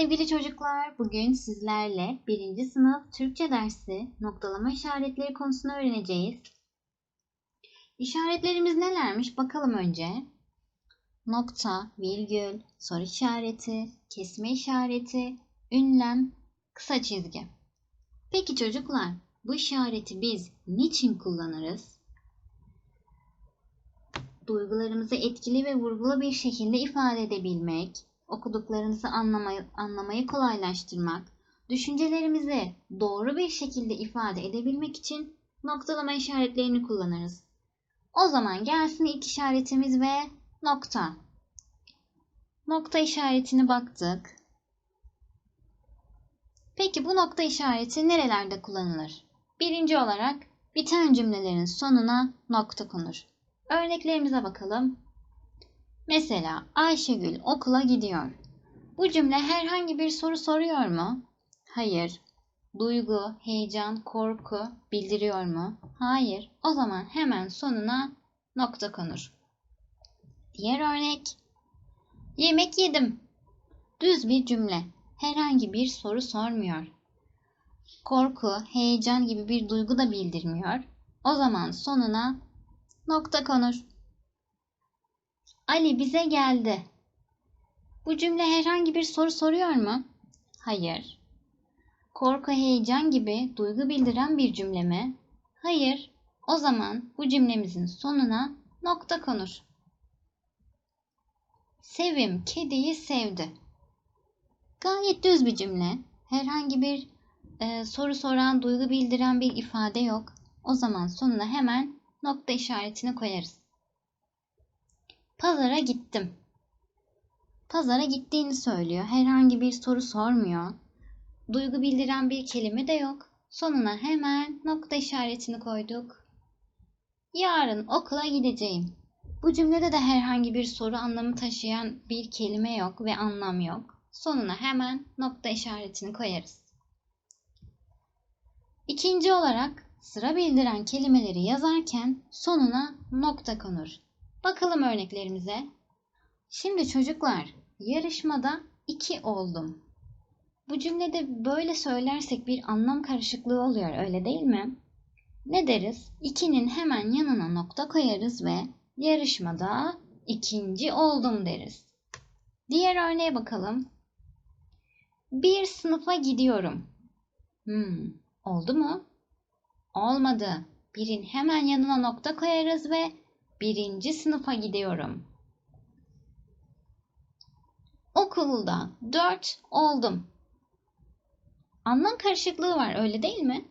sevgili çocuklar. Bugün sizlerle 1. sınıf Türkçe dersi noktalama işaretleri konusunu öğreneceğiz. İşaretlerimiz nelermiş bakalım önce. Nokta, virgül, soru işareti, kesme işareti, ünlem, kısa çizgi. Peki çocuklar, bu işareti biz niçin kullanırız? Duygularımızı etkili ve vurgulu bir şekilde ifade edebilmek, okuduklarımızı anlamayı, anlamayı kolaylaştırmak, düşüncelerimizi doğru bir şekilde ifade edebilmek için noktalama işaretlerini kullanırız. O zaman gelsin ilk işaretimiz ve nokta. Nokta işaretini baktık. Peki bu nokta işareti nerelerde kullanılır? Birinci olarak biten cümlelerin sonuna nokta konur. Örneklerimize bakalım. Mesela Ayşegül okula gidiyor. Bu cümle herhangi bir soru soruyor mu? Hayır. Duygu, heyecan, korku bildiriyor mu? Hayır. O zaman hemen sonuna nokta konur. Diğer örnek. Yemek yedim. Düz bir cümle. Herhangi bir soru sormuyor. Korku, heyecan gibi bir duygu da bildirmiyor. O zaman sonuna nokta konur. Ali bize geldi. Bu cümle herhangi bir soru soruyor mu? Hayır. Korku, heyecan gibi duygu bildiren bir cümle mi? Hayır. O zaman bu cümlemizin sonuna nokta konur. Sevim kediyi sevdi. Gayet düz bir cümle. Herhangi bir e, soru soran, duygu bildiren bir ifade yok. O zaman sonuna hemen nokta işaretini koyarız. Pazara gittim. Pazara gittiğini söylüyor. Herhangi bir soru sormuyor. Duygu bildiren bir kelime de yok. Sonuna hemen nokta işaretini koyduk. Yarın okula gideceğim. Bu cümlede de herhangi bir soru anlamı taşıyan bir kelime yok ve anlam yok. Sonuna hemen nokta işaretini koyarız. İkinci olarak sıra bildiren kelimeleri yazarken sonuna nokta konur. Bakalım örneklerimize. Şimdi çocuklar yarışmada iki oldum. Bu cümlede böyle söylersek bir anlam karışıklığı oluyor öyle değil mi? Ne deriz? İkinin hemen yanına nokta koyarız ve yarışmada ikinci oldum deriz. Diğer örneğe bakalım. Bir sınıfa gidiyorum. Hmm, oldu mu? Olmadı. Birin hemen yanına nokta koyarız ve birinci sınıfa gidiyorum. Okulda dört oldum. Anlam karışıklığı var öyle değil mi?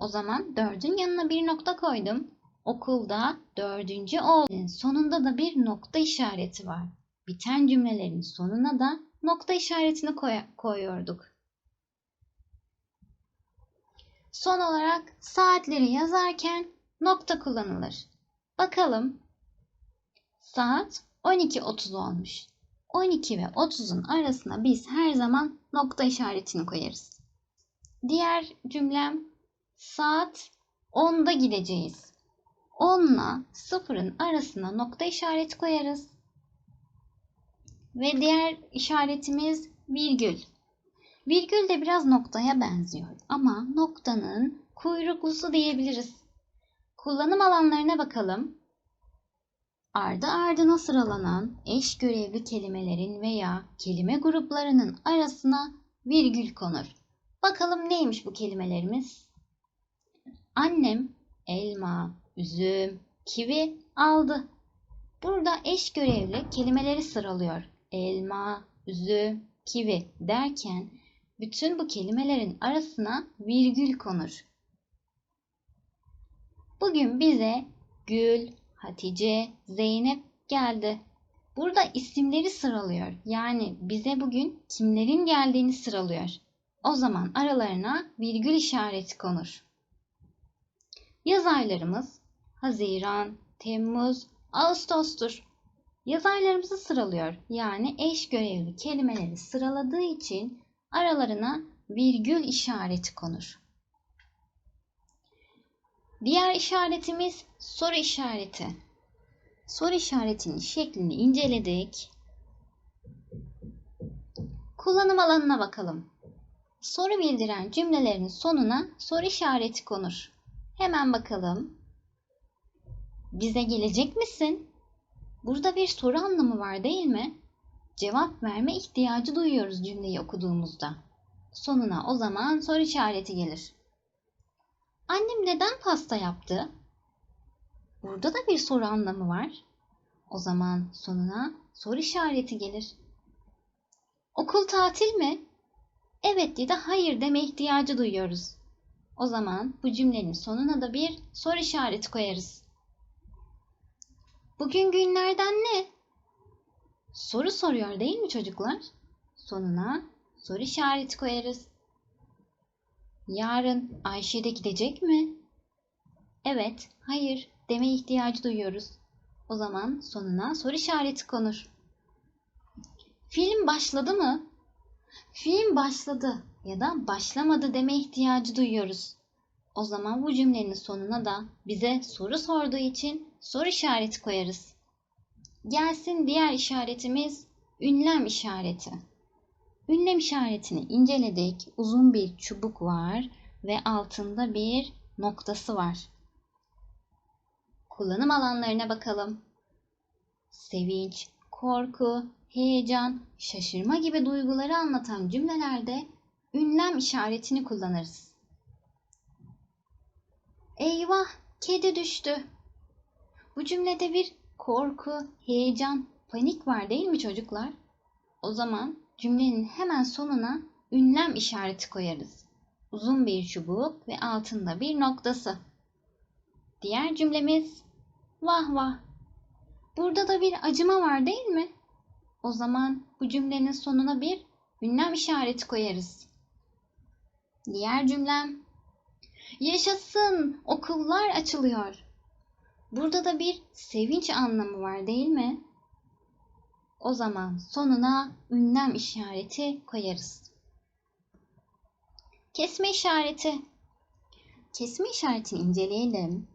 O zaman dördün yanına bir nokta koydum. Okulda dördüncü oldum. Sonunda da bir nokta işareti var. Biten cümlelerin sonuna da nokta işaretini koy koyuyorduk. Son olarak saatleri yazarken nokta kullanılır. Bakalım. Saat 12.30 olmuş. 12 ve 30'un arasına biz her zaman nokta işaretini koyarız. Diğer cümlem saat 10'da gideceğiz. 10 ile 0'ın arasına nokta işareti koyarız. Ve diğer işaretimiz virgül. Virgül de biraz noktaya benziyor ama noktanın kuyruklusu diyebiliriz. Kullanım alanlarına bakalım. Ardı ardına sıralanan eş görevli kelimelerin veya kelime gruplarının arasına virgül konur. Bakalım neymiş bu kelimelerimiz? Annem elma, üzüm, kivi aldı. Burada eş görevli kelimeleri sıralıyor. Elma, üzüm, kivi derken bütün bu kelimelerin arasına virgül konur. Bugün bize Gül, Hatice, Zeynep geldi. Burada isimleri sıralıyor. Yani bize bugün kimlerin geldiğini sıralıyor. O zaman aralarına virgül işareti konur. Yaz aylarımız Haziran, Temmuz, Ağustos'tur. Yaz aylarımızı sıralıyor. Yani eş görevli kelimeleri sıraladığı için aralarına virgül işareti konur. Diğer işaretimiz soru işareti. Soru işaretinin şeklini inceledik. Kullanım alanına bakalım. Soru bildiren cümlelerin sonuna soru işareti konur. Hemen bakalım. Bize gelecek misin? Burada bir soru anlamı var değil mi? Cevap verme ihtiyacı duyuyoruz cümleyi okuduğumuzda. Sonuna o zaman soru işareti gelir. Annem neden pasta yaptı? Burada da bir soru anlamı var. O zaman sonuna soru işareti gelir. Okul tatil mi? Evet ya da hayır deme ihtiyacı duyuyoruz. O zaman bu cümlenin sonuna da bir soru işareti koyarız. Bugün günlerden ne? Soru soruyor değil mi çocuklar? Sonuna soru işareti koyarız. Yarın Ayşe de gidecek mi? Evet, hayır deme ihtiyacı duyuyoruz. O zaman sonuna soru işareti konur. Film başladı mı? Film başladı ya da başlamadı deme ihtiyacı duyuyoruz. O zaman bu cümlenin sonuna da bize soru sorduğu için soru işareti koyarız. Gelsin diğer işaretimiz ünlem işareti. Ünlem işaretini inceledik. Uzun bir çubuk var ve altında bir noktası var. Kullanım alanlarına bakalım. Sevinç, korku, heyecan, şaşırma gibi duyguları anlatan cümlelerde ünlem işaretini kullanırız. Eyvah, kedi düştü. Bu cümlede bir korku, heyecan, panik var değil mi çocuklar? O zaman cümlenin hemen sonuna ünlem işareti koyarız. Uzun bir çubuk ve altında bir noktası. Diğer cümlemiz vah vah. Burada da bir acıma var değil mi? O zaman bu cümlenin sonuna bir ünlem işareti koyarız. Diğer cümlem Yaşasın okullar açılıyor. Burada da bir sevinç anlamı var değil mi? O zaman sonuna ünlem işareti koyarız. Kesme işareti. Kesme işaretini inceleyelim.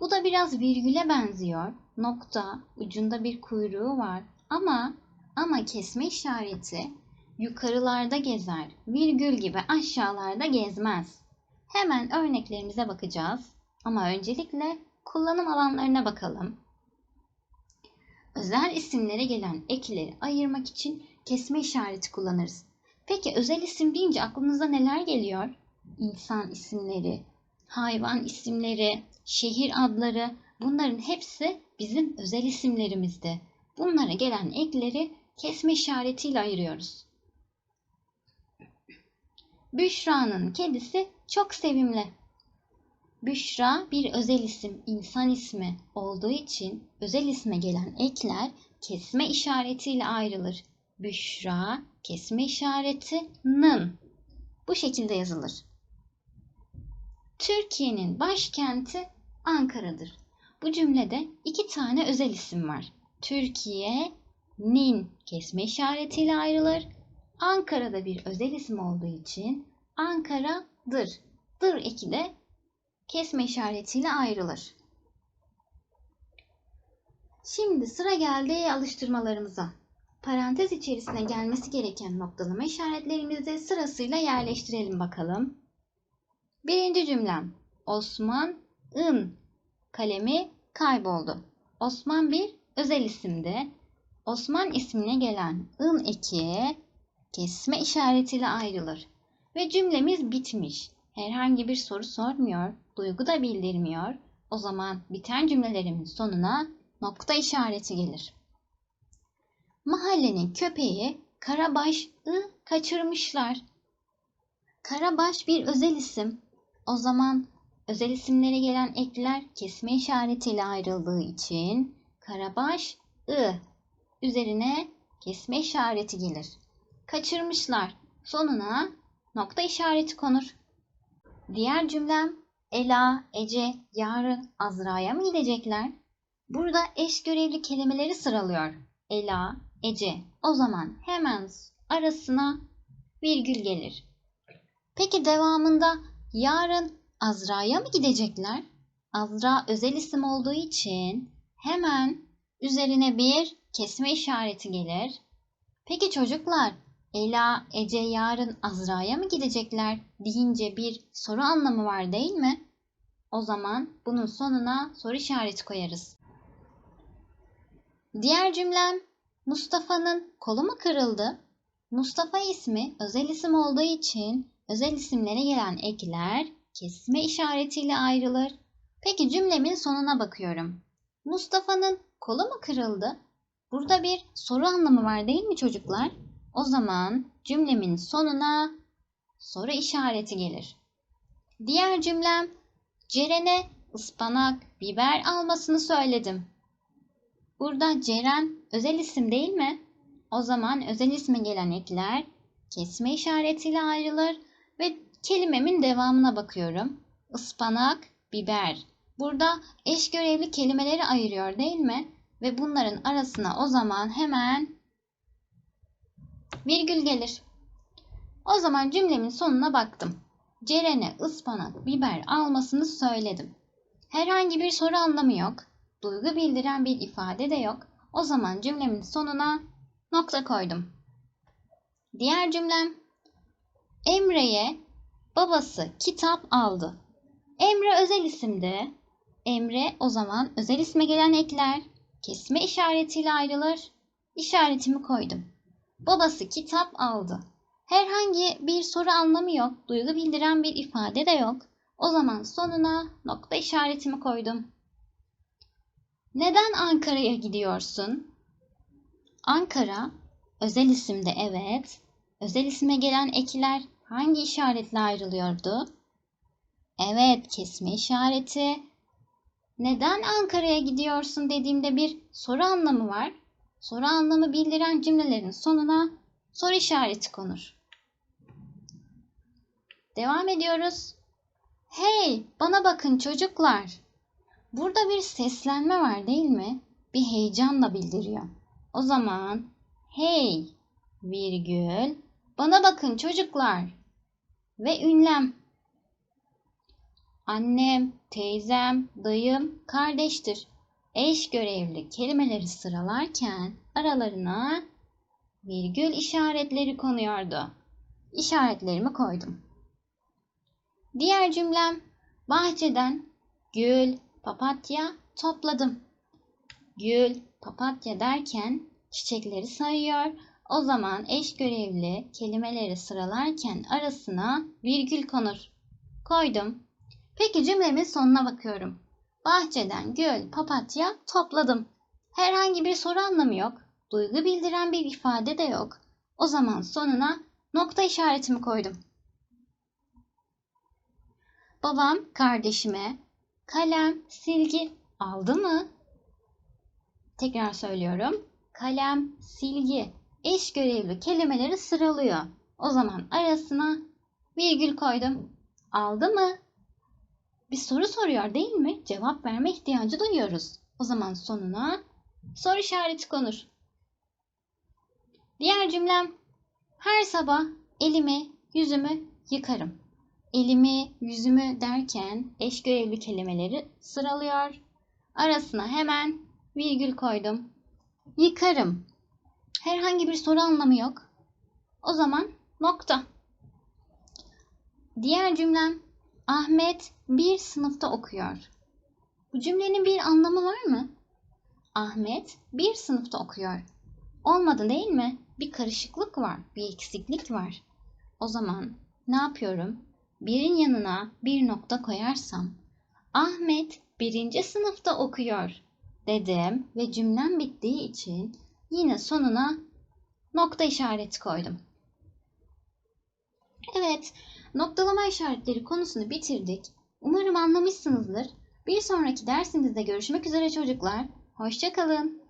Bu da biraz virgüle benziyor. Nokta, ucunda bir kuyruğu var. Ama ama kesme işareti yukarılarda gezer. Virgül gibi aşağılarda gezmez. Hemen örneklerimize bakacağız. Ama öncelikle kullanım alanlarına bakalım. Özel isimlere gelen ekleri ayırmak için kesme işareti kullanırız. Peki özel isim deyince aklınıza neler geliyor? İnsan isimleri, hayvan isimleri, şehir adları bunların hepsi bizim özel isimlerimizdi. Bunlara gelen ekleri kesme işaretiyle ayırıyoruz. Büşra'nın kedisi çok sevimli. Büşra bir özel isim, insan ismi olduğu için özel isme gelen ekler kesme işaretiyle ayrılır. Büşra kesme işareti nın. Bu şekilde yazılır. Türkiye'nin başkenti Ankara'dır. Bu cümlede iki tane özel isim var. Türkiye'nin kesme işaretiyle ayrılır. Ankara'da bir özel isim olduğu için Ankara'dır. Dır eki de kesme işaretiyle ayrılır. Şimdi sıra geldi alıştırmalarımıza. Parantez içerisine gelmesi gereken noktalama işaretlerimizi sırasıyla yerleştirelim bakalım. Birinci cümlem. Osman'ın kalemi kayboldu. Osman bir özel isimdi. Osman ismine gelen ın eki kesme işaretiyle ayrılır. Ve cümlemiz bitmiş. Herhangi bir soru sormuyor, duygu da bildirmiyor. O zaman biten cümlelerimin sonuna nokta işareti gelir. Mahallenin köpeği Karabaş'ı kaçırmışlar. Karabaş bir özel isim. O zaman özel isimlere gelen ekler kesme işaretiyle ayrıldığı için Karabaş ı üzerine kesme işareti gelir. Kaçırmışlar. Sonuna nokta işareti konur. Diğer cümlem Ela, Ece, yarın Azra'ya mı gidecekler? Burada eş görevli kelimeleri sıralıyor. Ela, Ece. O zaman hemen arasına virgül gelir. Peki devamında yarın Azra'ya mı gidecekler? Azra özel isim olduğu için hemen üzerine bir kesme işareti gelir. Peki çocuklar Ela, Ece yarın Azra'ya mı gidecekler deyince bir soru anlamı var değil mi? O zaman bunun sonuna soru işareti koyarız. Diğer cümlem Mustafa'nın kolu mu kırıldı? Mustafa ismi özel isim olduğu için özel isimlere gelen ekler kesme işaretiyle ayrılır. Peki cümlemin sonuna bakıyorum. Mustafa'nın kolu mu kırıldı? Burada bir soru anlamı var değil mi çocuklar? O zaman cümlemin sonuna soru işareti gelir. Diğer cümlem Ceren'e ıspanak, biber almasını söyledim. Burada Ceren özel isim değil mi? O zaman özel isme gelen ekler kesme işaretiyle ayrılır ve kelimemin devamına bakıyorum. Ispanak, biber. Burada eş görevli kelimeleri ayırıyor değil mi? Ve bunların arasına o zaman hemen virgül gelir. O zaman cümlemin sonuna baktım. Ceren'e ıspanak, biber almasını söyledim. Herhangi bir soru anlamı yok. Duygu bildiren bir ifade de yok. O zaman cümlemin sonuna nokta koydum. Diğer cümlem Emre'ye babası kitap aldı. Emre özel isimdi. Emre o zaman özel isme gelen ekler kesme işaretiyle ayrılır. İşaretimi koydum. Babası kitap aldı. Herhangi bir soru anlamı yok. Duygu bildiren bir ifade de yok. O zaman sonuna nokta işaretimi koydum. Neden Ankara'ya gidiyorsun? Ankara özel isimde evet. Özel isime gelen ekler hangi işaretle ayrılıyordu? Evet, kesme işareti. Neden Ankara'ya gidiyorsun dediğimde bir soru anlamı var. Soru anlamı bildiren cümlelerin sonuna soru işareti konur. Devam ediyoruz. Hey, bana bakın çocuklar. Burada bir seslenme var değil mi? Bir heyecanla bildiriyor. O zaman hey virgül bana bakın çocuklar ve ünlem. Annem, teyzem, dayım kardeştir. Eş görevli kelimeleri sıralarken aralarına virgül işaretleri konuyordu. İşaretlerimi koydum. Diğer cümlem bahçeden gül, papatya topladım. Gül, papatya derken çiçekleri sayıyor. O zaman eş görevli kelimeleri sıralarken arasına virgül konur. Koydum. Peki cümlemin sonuna bakıyorum. Bahçeden gül, papatya topladım. Herhangi bir soru anlamı yok. Duygu bildiren bir ifade de yok. O zaman sonuna nokta işaretimi koydum. Babam kardeşime kalem, silgi aldı mı? Tekrar söylüyorum. Kalem, silgi eş görevli kelimeleri sıralıyor. O zaman arasına virgül koydum. Aldı mı? Bir soru soruyor değil mi? Cevap verme ihtiyacı duyuyoruz. O zaman sonuna soru işareti konur. Diğer cümlem her sabah elimi, yüzümü yıkarım. Elimi, yüzümü derken eş görevli kelimeleri sıralıyor. Arasına hemen virgül koydum. Yıkarım. Herhangi bir soru anlamı yok. O zaman nokta. Diğer cümlem Ahmet bir sınıfta okuyor. Bu cümlenin bir anlamı var mı? Ahmet bir sınıfta okuyor. Olmadı değil mi? Bir karışıklık var, bir eksiklik var. O zaman ne yapıyorum? Birin yanına bir nokta koyarsam Ahmet birinci sınıfta okuyor dedim ve cümlem bittiği için yine sonuna nokta işareti koydum. Evet, noktalama işaretleri konusunu bitirdik. Umarım anlamışsınızdır. Bir sonraki dersimizde görüşmek üzere çocuklar. Hoşçakalın.